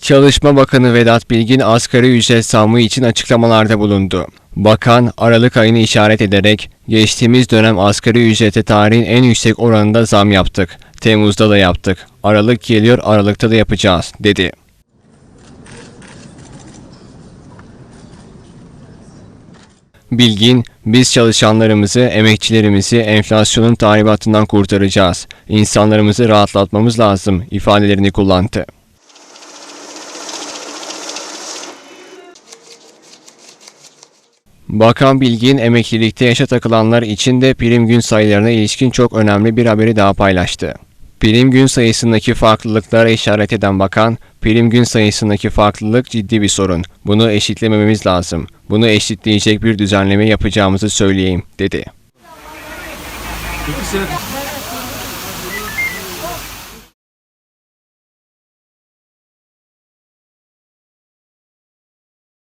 Çalışma Bakanı Vedat Bilgin asgari ücret zammı için açıklamalarda bulundu. Bakan Aralık ayını işaret ederek geçtiğimiz dönem asgari ücrete tarihin en yüksek oranında zam yaptık. Temmuz'da da yaptık. Aralık geliyor Aralık'ta da yapacağız dedi. Bilgin, biz çalışanlarımızı, emekçilerimizi enflasyonun tahribatından kurtaracağız. İnsanlarımızı rahatlatmamız lazım ifadelerini kullandı. Bakan Bilgin emeklilikte yaşa takılanlar için de prim gün sayılarına ilişkin çok önemli bir haberi daha paylaştı. Prim gün sayısındaki farklılıklara işaret eden bakan, prim gün sayısındaki farklılık ciddi bir sorun. Bunu eşitlemememiz lazım. Bunu eşitleyecek bir düzenleme yapacağımızı söyleyeyim, dedi.